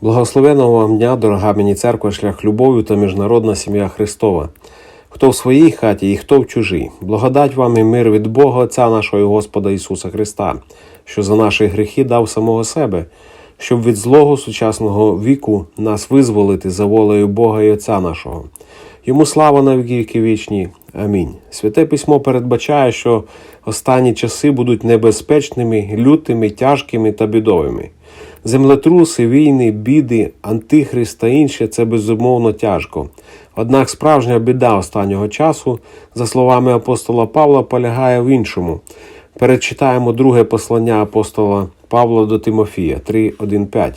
Благословеного вам дня, дорога мені церква, шлях любові та міжнародна сім'я Христова. Хто в своїй хаті і хто в чужій. Благодать вам і мир від Бога Отця нашого і Господа Ісуса Христа, що за наші гріхи дав самого себе, щоб від злого сучасного віку нас визволити за волею Бога і Отця нашого. Йому слава на віки вічні. Амінь. Святе письмо передбачає, що останні часи будуть небезпечними, лютими, тяжкими та бідовими. Землетруси, війни, біди, антихрист та інше це безумовно тяжко. Однак справжня біда останнього часу, за словами апостола Павла, полягає в іншому. Перечитаємо друге послання апостола Павла до Тимофія 3.1.5.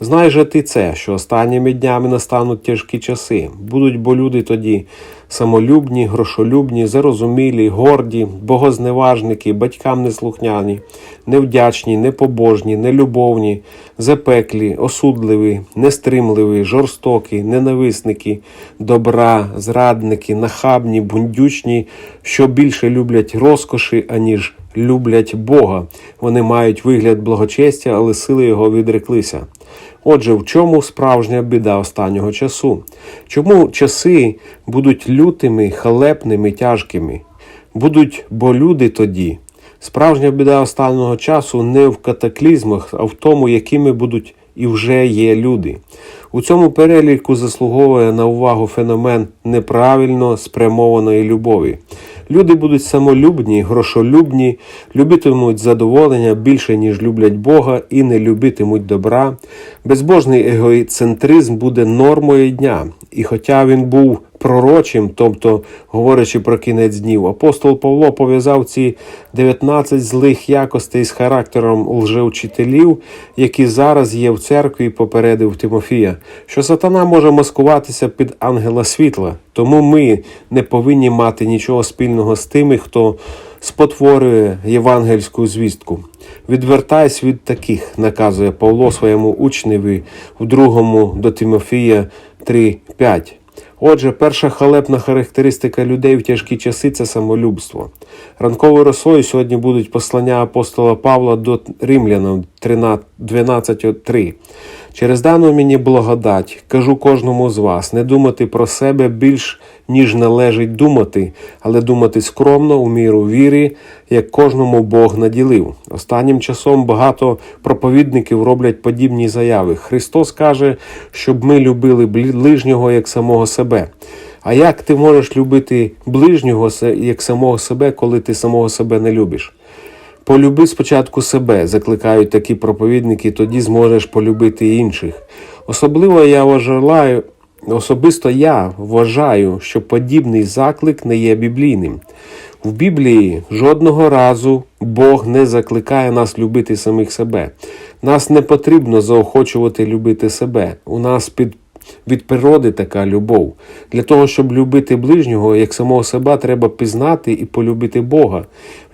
Знай же ти це, що останніми днями настануть тяжкі часи. Будуть бо люди тоді самолюбні, грошолюбні, зарозумілі, горді, богозневажники, батькам неслухняні, невдячні, непобожні, нелюбовні, запеклі, осудливі, нестримливі, жорстокі, ненависники, добра, зрадники, нахабні, бундючні, що більше люблять розкоші, аніж люблять Бога. Вони мають вигляд благочестя, але сили його відреклися. Отже, в чому справжня біда останнього часу? Чому часи будуть лютими, халепними, тяжкими? Будуть бо люди тоді. Справжня біда останнього часу не в катаклізмах, а в тому, якими будуть і вже є люди. У цьому переліку заслуговує на увагу феномен неправильно спрямованої любові. Люди будуть самолюбні, грошолюбні, любитимуть задоволення більше, ніж люблять Бога, і не любитимуть добра. Безбожний егоцентризм буде нормою дня. І хоча він був пророчим, тобто говорячи про кінець днів, апостол Павло пов'язав ці 19 злих якостей з характером лжеучителів, які зараз є в церкві, попередив Тимофія, що сатана може маскуватися під ангела світла. Тому ми не повинні мати нічого спільного з тими, хто спотворює євангельську звістку. Відвертайся від таких, наказує Павло своєму учневі в другому до Тимофія 3.5. Отже, перша халепна характеристика людей в тяжкі часи це самолюбство. Ранковою росою сьогодні будуть послання апостола Павла до римлянам 12.3. Через дану мені благодать, кажу кожному з вас, не думати про себе більш, ніж належить думати, але думати скромно, у міру віри, як кожному Бог наділив. Останнім часом багато проповідників роблять подібні заяви. Христос каже, щоб ми любили ближнього як самого себе. А як ти можеш любити ближнього як самого себе, коли ти самого себе не любиш? Полюби спочатку себе, закликають такі проповідники, тоді зможеш полюбити інших. Особливо я вважаю, особисто я вважаю, що подібний заклик не є біблійним. В Біблії жодного разу Бог не закликає нас любити самих себе. Нас не потрібно заохочувати любити себе. У нас під від природи така любов. Для того, щоб любити ближнього, як самого себе, треба пізнати і полюбити Бога.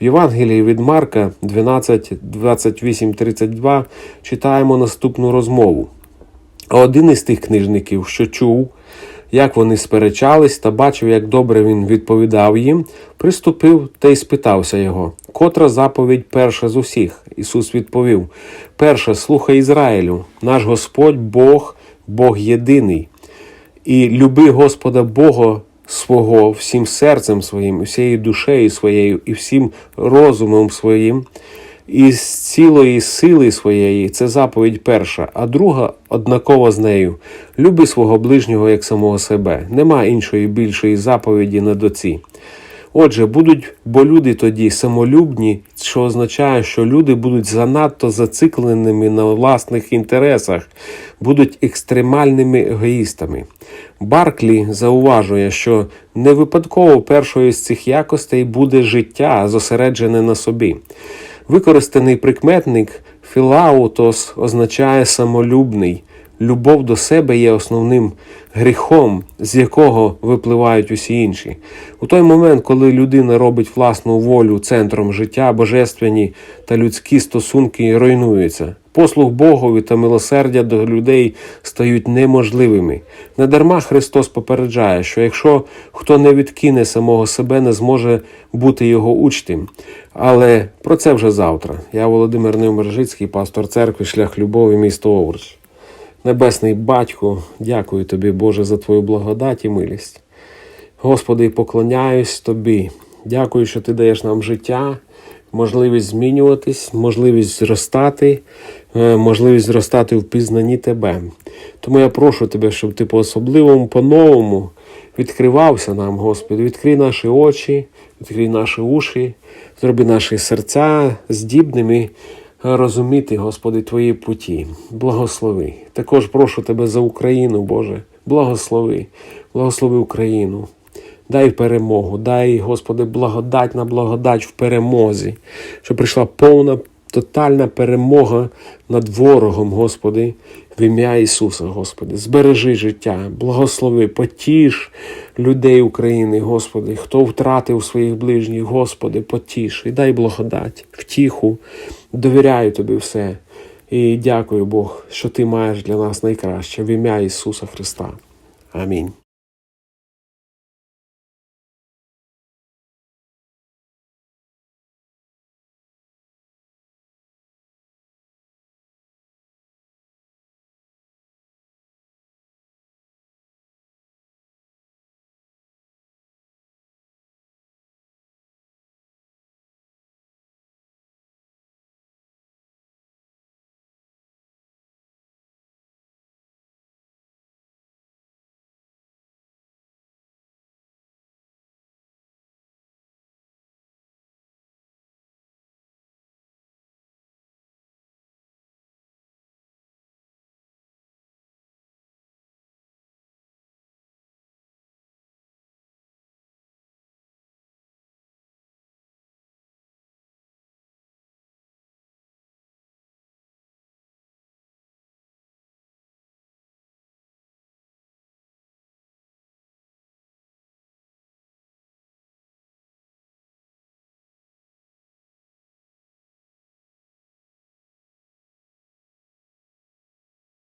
В Євангелії від Марка 12, 28, 32 читаємо наступну розмову. А один із тих книжників, що чув, як вони сперечались та бачив, як добре він відповідав їм, приступив та й спитався його, котра заповідь перша з усіх. Ісус відповів: Перша, слухай Ізраїлю, наш Господь Бог. Бог єдиний, і люби Господа Бога свого всім серцем своїм, всією душею своєю, і всім розумом своїм, і з цілої сили своєї це заповідь перша, а друга однакова з нею люби свого ближнього як самого себе. Нема іншої більшої заповіді на доці. Отже, будуть бо люди тоді самолюбні, що означає, що люди будуть занадто зацикленими на власних інтересах, будуть екстремальними егоїстами. Барклі зауважує, що не випадково першою з цих якостей буде життя, зосереджене на собі. Використаний прикметник філаутос означає самолюбний. Любов до себе є основним гріхом, з якого випливають усі інші. У той момент, коли людина робить власну волю центром життя, божественні та людські стосунки руйнуються. Послуг Богові та милосердя до людей стають неможливими. Недарма Христос попереджає, що якщо хто не відкине самого себе, не зможе бути його учтем. Але про це вже завтра. Я Володимир Невмержицький, пастор церкви, шлях любові, місто Овруч. Небесний Батько, дякую тобі, Боже, за твою благодать і милість. Господи, поклоняюсь тобі. Дякую, що ти даєш нам життя, можливість змінюватись, можливість зростати, е, можливість зростати в пізнанні тебе. Тому я прошу тебе, щоб ти по-особливому, по-новому відкривався нам, Господи, відкрий наші очі, відкрий наші уші, зроби наші серця здібними розуміти, Господи, Твої путі. Благослови. Також прошу Тебе за Україну, Боже. Благослови, благослови Україну. Дай перемогу, дай, Господи, благодать на благодать в перемозі, щоб прийшла повна, тотальна перемога над ворогом, Господи, в ім'я Ісуса, Господи. Збережи життя, благослови, потіш людей України, Господи, хто втратив своїх ближніх, Господи, потіш і дай благодать, втіху, довіряю Тобі все. І дякую, Бог, що Ти маєш для нас найкраще в ім'я Ісуса Христа. Амінь.